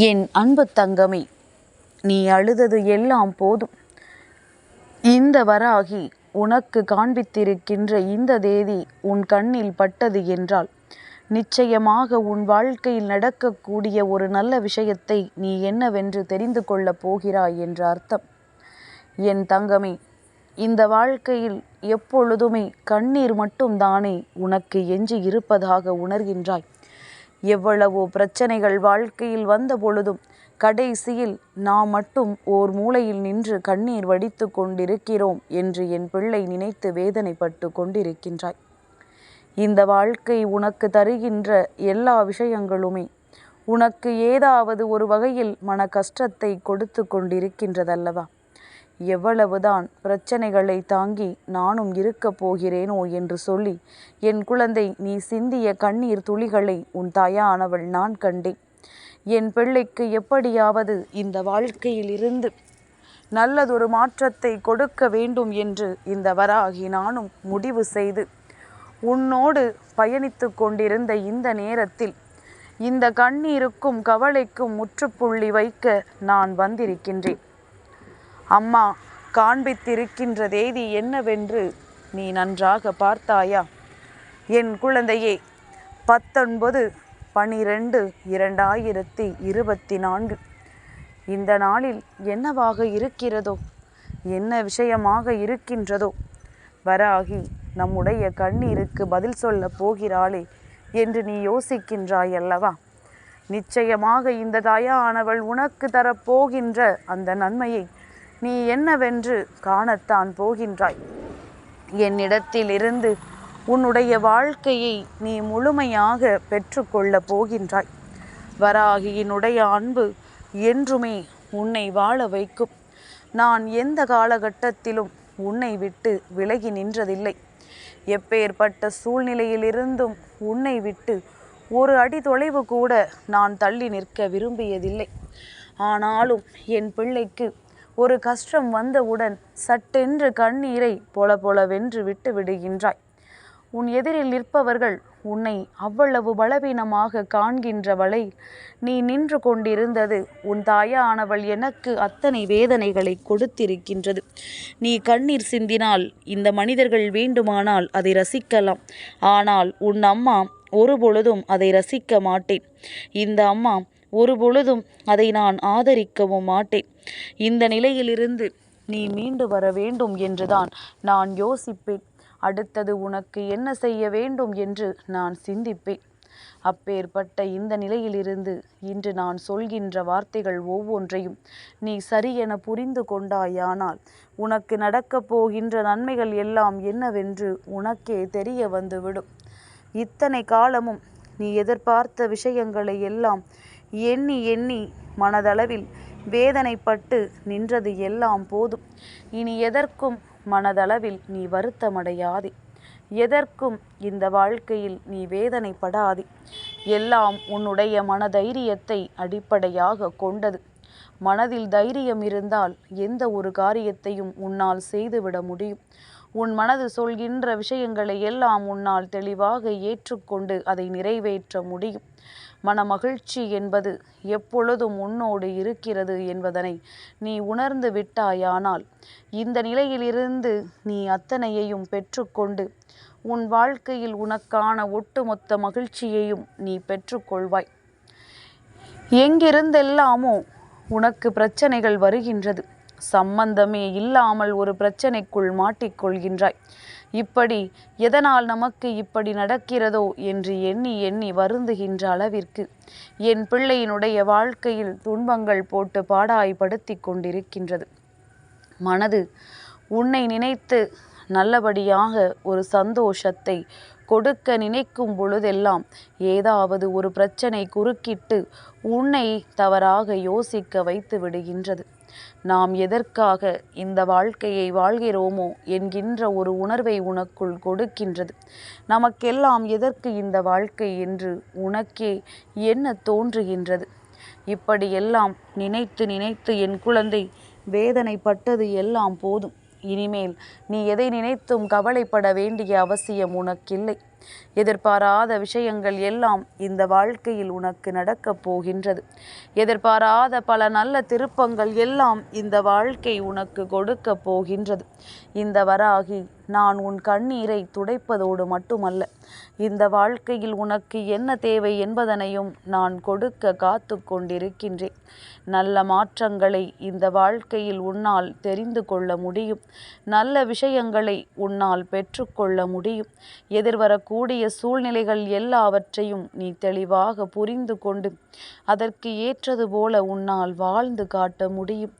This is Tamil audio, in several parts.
என் அன்பு தங்கமே நீ அழுதது எல்லாம் போதும். இந்த வராகி உனக்கு காண்பித்திருக்கின்ற இந்த தேதி உன் கண்ணில் பட்டது என்றால் நிச்சயமாக உன் வாழ்க்கையில் நடக்கக்கூடிய ஒரு நல்ல விஷயத்தை நீ என்னவென்று தெரிந்து கொள்ளப் போகிறாய் என்ற அர்த்தம். என் தங்கமே இந்த வாழ்க்கையில் எப்பொழுதுமே கண்ணீர் மட்டும்தானே உனக்கு எஞ்சி இருப்பதாக உணர்கின்றாய். எவ்வளவோ பிரச்சனைகள் வாழ்க்கையில் வந்த பொழுதும் கடைசியில் நாம் மட்டும் ஓர் மூலையில் நின்று கண்ணீர் வடித்து கொண்டிருக்கிறோம் என்று என் பிள்ளை நினைத்து வேதனைப்பட்டு கொண்டிருக்கின்றாய். இந்த வாழ்க்கை உனக்கு தருகின்ற எல்லா விஷயங்களுமே உனக்கு ஏதாவது ஒரு வகையில் மன கஷ்டத்தை கொடுத்து கொண்டிருக்கின்றதல்லவா? எவ்வளவுதான் பிரச்சனைகளை தாங்கி நானும் இருக்கப் போகிறேனோ என்று சொல்லி என் குழந்தை நீ சிந்திய கண்ணீர் துளிகளை உன் தாயானவள் நான் கண்டேன். என் பிள்ளைக்கு எப்படியாவது இந்த வாழ்க்கையில் இருந்து நல்லதொரு மாற்றத்தை கொடுக்க வேண்டும் என்று இந்த வராகி நானும் முடிவு செய்து உன்னோடு பயணித்து கொண்டிருந்த இந்த நேரத்தில் இந்த கண்ணீருக்கும் கவலைக்கும் முற்றுப்புள்ளி வைக்க நான் வந்திருக்கின்றேன். அம்மா காண்பித்திருக்கின்ற தேதி என்னவென்று நீ நன்றாக பார்த்தாயா? என் குழந்தையே பத்தொன்பது பனிரெண்டு இரண்டாயிரத்தி இருபத்தி நான்கு இந்த நாளில் என்னவாக இருக்கிறதோ என்ன விஷயமாக இருக்கின்றதோ வராகி நம்முடைய கண்ணீருக்கு பதில் சொல்ல போகிறாளே என்று நீ யோசிக்கின்றாய் அல்லவா நிச்சயமாக இந்த தாயானவள் உனக்கு தரப்போகின்ற அந்த நன்மையை நீ என்னவென்று காணத்தான் போகின்றாய். என்னிடத்திலிருந்து உன்னுடைய வாழ்க்கையை நீ முழுமையாக பெற்றுக்கொள்ளப் போகின்றாய். வராகியினுடைய அன்பு என்றுமே உன்னை வாழ வைக்கும். நான் எந்த காலகட்டத்திலும் உன்னை விட்டு விலகி நின்றதில்லை. எப்பேற்பட்ட சூழ்நிலையிலிருந்தும் உன்னை விட்டு ஒரு அடி தொலைவு கூட நான் தள்ளி நிற்க விரும்பியதில்லை. ஆனாலும் என் பிள்ளைக்கு ஒரு கஷ்டம் வந்தவுடன் சட்டென்று கண்ணீரை பொல பொலவென்று விட்டு விடுகின்றாய். உன் எதிரில் நிற்பவர்கள் உன்னை அவ்வளவு பலவீனமாக காண்கின்றவளை நீ நின்று கொண்டிருந்தது உன் தாயானவள் எனக்கு அத்தனை வேதனைகளை கொடுத்திருக்கின்றது. நீ கண்ணீர் சிந்தினால் இந்த மனிதர்கள் வேண்டுமானால் அதை ரசிக்கலாம். ஆனால் உன் அம்மா ஒரு பொழுதும் அதை ரசிக்க மாட்டேன். இந்த அம்மா ஒரு பொழுதும் அதை நான் ஆதரிக்கவும் மாட்டேன். இந்த நிலையிலிருந்து நீ மீண்டு வர வேண்டும் என்றுதான் நான் யோசிப்பேன். அடுத்தது உனக்கு என்ன செய்ய வேண்டும் என்று நான் சிந்திப்பேன். அப்பேற்பட்ட இந்த நிலையிலிருந்து இன்று நான் சொல்கின்ற வார்த்தைகள் ஒவ்வொன்றையும் நீ சரியென புரிந்து கொண்டாயானால் உனக்கு நடக்கப் போகின்ற நன்மைகள் எல்லாம் என்னவென்று உனக்கே தெரிய வந்துவிடும். இத்தனை காலமும் நீ எதிர்பார்த்த விஷயங்களை எல்லாம் எண்ணி எண்ணி மனதளவில் வேதனைப்பட்டு நின்றது எல்லாம் போதும். இனி எதற்கும் மனதளவில் நீ வருத்தமடையாதே. எதற்கும் இந்த வாழ்க்கையில் நீ வேதனைப்படாதே. எல்லாம் உன்னுடைய மனதைரியத்தை அடிப்படையாக கொண்டது. மனதில் தைரியம் இருந்தால் எந்த ஒரு காரியத்தையும் உன்னால் செய்துவிட முடியும். உன் மனது சொல்கின்ற விஷயங்களை எல்லாம் உன்னால் தெளிவாக ஏற்றுக்கொண்டு அதை நிறைவேற்ற முடியும். மனமகிழ்ச்சி என்பது எப்பொழுதும் உன்னோடு இருக்கிறது என்பதனை நீ உணர்ந்து விட்டாயானால் இந்த நிலையிலிருந்து நீ அத்தனையையும் பெற்றுக்கொண்டு உன் வாழ்க்கையில் உனக்கான ஒட்டுமொத்த மகிழ்ச்சியையும் நீ பெற்றுக்கொள்வாய். எங்கிருந்தெல்லாமோ உனக்கு பிரச்சனைகள் வருகின்றது. சம்பந்தமே இல்லாமல் ஒரு பிரச்சனைக்குள் மாட்டிக்கொள்கின்றாய். இப்படி எதனால் நமக்கு இப்படி நடக்கிறதோ என்று எண்ணி எண்ணி வருந்துகின்ற அளவிற்கு என் பிள்ளையினுடைய வாழ்க்கையில் துன்பங்கள் போட்டு பாடாய்படுத்தி கொண்டிருக்கின்றது. மனது உன்னை நினைத்து நல்லபடியாக ஒரு சந்தோஷத்தை கொடுக்க நினைக்கும் பொழுதெல்லாம் ஏதாவது ஒரு பிரச்சனை குறுக்கிட்டு உன்னை தவறாக யோசிக்க வைத்து விடுகின்றது. நாம் எதற்காக இந்த வாழ்க்கையை வாழ்கிறோமோ என்கின்ற ஒரு உணர்வை உனக்குள் கொடுக்கின்றது. நமக்கெல்லாம் எதற்கு இந்த வாழ்க்கை என்று உனக்கே என்ன தோன்றுகின்றது? இப்படியெல்லாம் நினைத்து நினைத்து என் குழந்தை வேதனைப்பட்டது எல்லாம் போதும். இனிமேல் நீ எதை நினைத்தும் கவலைப்பட வேண்டிய அவசியம் உனக்கில்லை. எதிர்பாராத விஷயங்கள் எல்லாம் இந்த வாழ்க்கையில் உனக்கு நடக்கப் போகின்றது. எதிர்பாராத பல நல்ல திருப்பங்கள் எல்லாம் இந்த வாழ்க்கை உனக்கு கொடுக்க போகின்றது. இந்த வராகி நான் உன் கண்ணீரை துடைப்பதோடு மட்டுமல்ல இந்த வாழ்க்கையில் உனக்கு என்ன தேவை என்பதனையும் நான் கொடுக்க காத்து கொண்டிருக்கின்றேன். நல்ல மாற்றங்களை இந்த வாழ்க்கையில் உன்னால் தெரிந்து கொள்ள முடியும். நல்ல விஷயங்களை உன்னால் பெற்றுக்கொள்ள முடியும். எதிர்வரக்கூடிய கூடிய சூழ்நிலைகள் எல்லாவற்றையும் நீ தெளிவாக புரிந்து கொண்டு அதற்கு ஏற்றது போல உன்னால் வாழ்ந்து காட்ட முடியும்.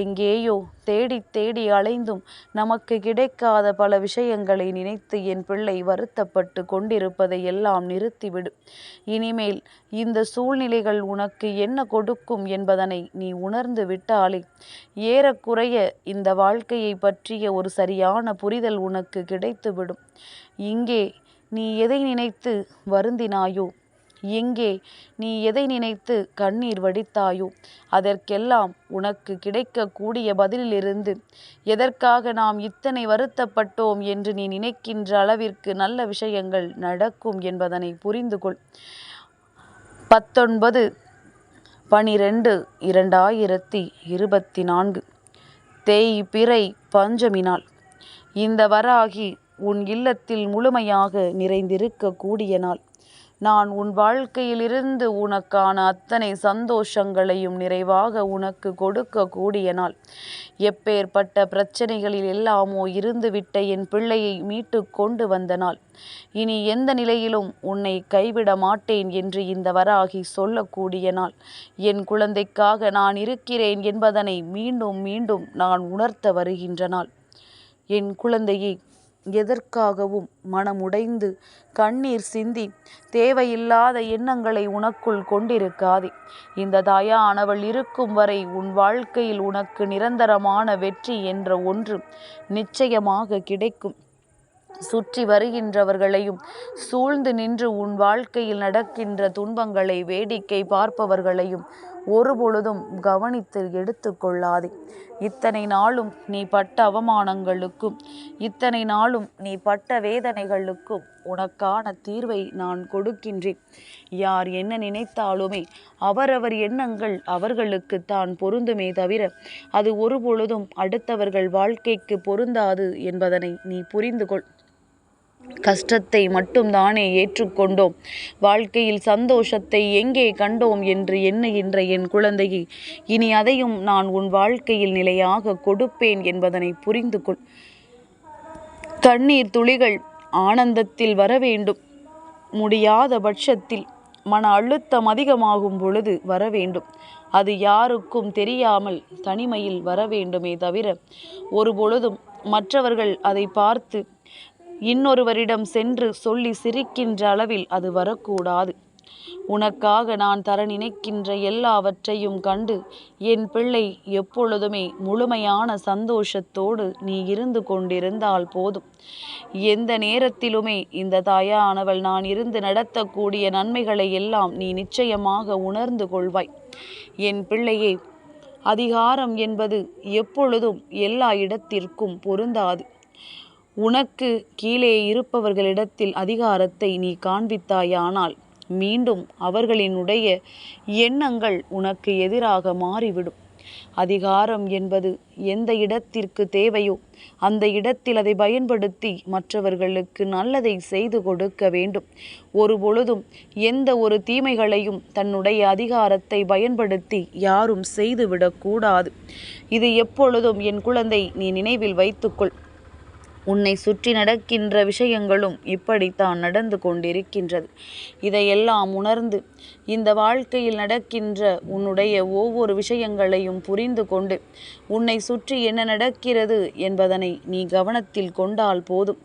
எங்கேயோ தேடி தேடி அலைந்தும் நமக்கு கிடைக்காத பல விஷயங்களை நினைத்து என் பிள்ளை வருத்தப்பட்டு கொண்டிருப்பதை எல்லாம் நிறுத்திவிடு. இனிமேல் இந்த சூழ்நிலைகள் உனக்கு என்ன கொடுக்கும் என்பதனை நீ உணர்ந்து விட்டாலே ஏறக்குறைய இந்த வாழ்க்கையை பற்றிய ஒரு சரியான புரிதல் உனக்கு கிடைத்துவிடும். இங்கே நீ எதை நினைத்து வருந்தினாயோ? எங்கே நீ எதை நினைத்து கண்ணீர் வடித்தாயோ? அதற்கெல்லாம் உனக்கு கிடைக்கக்கூடிய பதிலிலிருந்து எதற்காக நாம் இத்தனை வருத்தப்பட்டோம் என்று நீ நினைக்கின்ற அளவிற்கு நல்ல விஷயங்கள் நடக்கும் என்பதனை புரிந்து கொள் பத்தொன்பது பனிரெண்டு இரண்டாயிரத்தி இருபத்தி நான்கு. தேய் பிறை பஞ்சமினால். இந்த வராகி உன் இல்லத்தில் முழுமையாக நிறைந்திருக்கக்கூடிய நாள். நான் உன் வாழ்க்கையிலிருந்து உனக்கான அத்தனை சந்தோஷங்களையும் நிறைவாக உனக்கு கொடுக்கக்கூடிய நாள். எப்பேற்பட்ட பிரச்சனைகளில் எல்லாமோ இருந்துவிட்ட என் பிள்ளையை மீட்டு கொண்டு வந்த நாள். இனி எந்த நிலையிலும் உன்னை கைவிட மாட்டேன் என்று இந்த வராகி சொல்லக்கூடிய நாள். என் குழந்தைக்காக நான் இருக்கிறேன் என்பதனை மீண்டும் மீண்டும் நான் உணர்த்த வருகின்ற நாள். என் குழந்தையை எதற்காகவும் மனமுடைந்து கண்ணீர் சிந்தி தேவையில்லாத எண்ணங்களை உனக்குள் கொண்டிருக்காதே. இந்த தாயானவள் இருக்கும் வரை உன் வாழ்க்கையில் உனக்கு நிரந்தரமான வெற்றி என்ற ஒன்று நிச்சயமாக கிடைக்கும். சுற்றி வருகின்றவர்களையும் சூழ்ந்து நின்று உன் வாழ்க்கையில் நடக்கின்ற துன்பங்களை வேடிக்கை பார்ப்பவர்களையும் ஒருபொழுதும் கவனித்து எடுத்து கொள்ளாதே இத்தனை நாளும் நீ பட்ட அவமானங்களுக்கும் இத்தனை நாளும் நீ பட்ட வேதனைகளுக்கும் உனக்கான தீர்வை நான் கொடுக்கின்றேன். யார் என்ன நினைத்தாலுமே அவரவர் எண்ணங்கள் அவர்களுக்கு தான் பொருந்துமே தவிர அது ஒருபொழுதும் அடுத்தவர்கள் வாழ்க்கைக்கு பொருந்தாது என்பதனை நீ புரிந்து கொள் கஷ்டத்தை மட்டும்தானே ஏற்றுக்கொண்டோம். வாழ்க்கையில் சந்தோஷத்தை எங்கே கண்டோம் என்று எண்ணுகின்ற என் குழந்தையை இனி அதையும் நான் உன் வாழ்க்கையில் நிலையாக கொடுப்பேன் என்பதனை புரிந்து கொள். கண்ணீர் துளிகள் ஆனந்தத்தில் வர வேண்டும். முடியாத பட்சத்தில் மன அழுத்தம் அதிகமாகும் பொழுது வர வேண்டும். அது யாருக்கும் தெரியாமல் தனிமையில் வர வேண்டுமே தவிர ஒரு பொழுதும் மற்றவர்கள் அதை பார்த்து இன்னொருவரிடம் சென்று சொல்லி சிரிக்கின்ற அளவில் அது வரக்கூடாது. உனக்காக நான் தர நினைக்கின்ற எல்லாவற்றையும் கண்டு என் பிள்ளை எப்பொழுதுமே முழுமையான சந்தோஷத்தோடு நீ இருந்து கொண்டிருந்தால் போதும். எந்த நேரத்திலுமே இந்த தாயானவள் நான் இருந்து நடத்தக்கூடிய நன்மைகளை எல்லாம் நீ நிச்சயமாக உணர்ந்து கொள்வாய். என் பிள்ளையே அதிகாரம் என்பது எப்பொழுதும் எல்லா இடத்திற்கும் பொருந்தாது. உனக்கு கீழே இருப்பவர்களிடத்தில் அதிகாரத்தை நீ காண்பித்தாயானால் மீண்டும் அவர்களினுடைய எண்ணங்கள் உனக்கு எதிராக மாறிவிடும். அதிகாரம் என்பது எந்த இடத்திற்கு தேவையோ அந்த இடத்தில் அதை பயன்படுத்தி மற்றவர்களுக்கு நல்லதை செய்து கொடுக்க வேண்டும். ஒரு பொழுதும் எந்த ஒரு தீமைகளையும் தன்னுடைய அதிகாரத்தை பயன்படுத்தி யாரும் செய்துவிடக்கூடாது. இது எப்பொழுதும் என் குழந்தை நீ நினைவில் வைத்துக்கொள். உன்னை சுற்றி நடக்கின்ற விஷயங்களும் இப்படித்தான் நடந்து கொண்டிருக்கின்றது. இதையெல்லாம் உணர்ந்து இந்த வாழ்க்கையில் நடக்கின்ற உன்னுடைய ஒவ்வொரு விஷயங்களையும் புரிந்து கொண்டு உன்னை சுற்றி என்ன நடக்கிறது என்பதனை நீ கவனத்தில் கொண்டால் போதும்.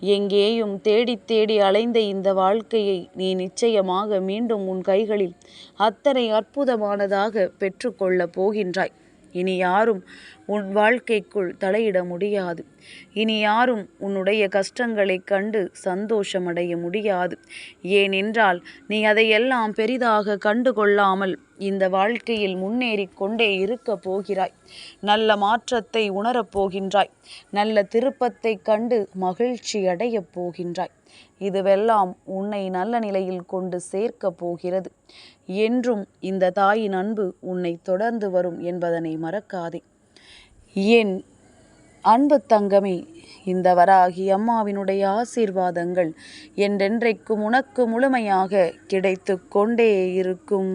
எங்கேயும் தேடி தேடி அலைந்த இந்த வாழ்க்கையை நீ நிச்சயமாக மீண்டும் உன் கைகளில் அத்தனை அற்புதமானதாக பெற்றுக்கொள்ளப் போகின்றாய். இனி யாரும் உன் வாழ்க்கைக்குள் தலையிட முடியாது. இனி யாரும் உன்னுடைய கஷ்டங்களைக் கண்டு சந்தோஷமடைய முடியாது. ஏனென்றால் நீ அதையெல்லாம் பெரிதாக கண்டு கொள்ளாமல் இந்த வாழ்க்கையில் முன்னேறி கொண்டே இருக்கப் போகிறாய். நல்ல மாற்றத்தை உணரப் போகின்றாய். நல்ல திருப்பத்தைக் கண்டு மகிழ்ச்சி அடையப் போகின்றாய். இதுவெல்லாம் உன்னை நல்ல நிலையில் கொண்டு சேர்க்கப் போகிறது. என்றும் இந்த தாயின் அன்பு உன்னை தொடர்ந்து வரும் என்பதனை மறக்காதே. என் அன்பு தங்கமே இந்த வராகி அம்மாவினுடைய ஆசீர்வாதங்கள் என்றென்றைக்கும் உனக்கு முழுமையாக கிடைத்து கொண்டே இருக்கும்.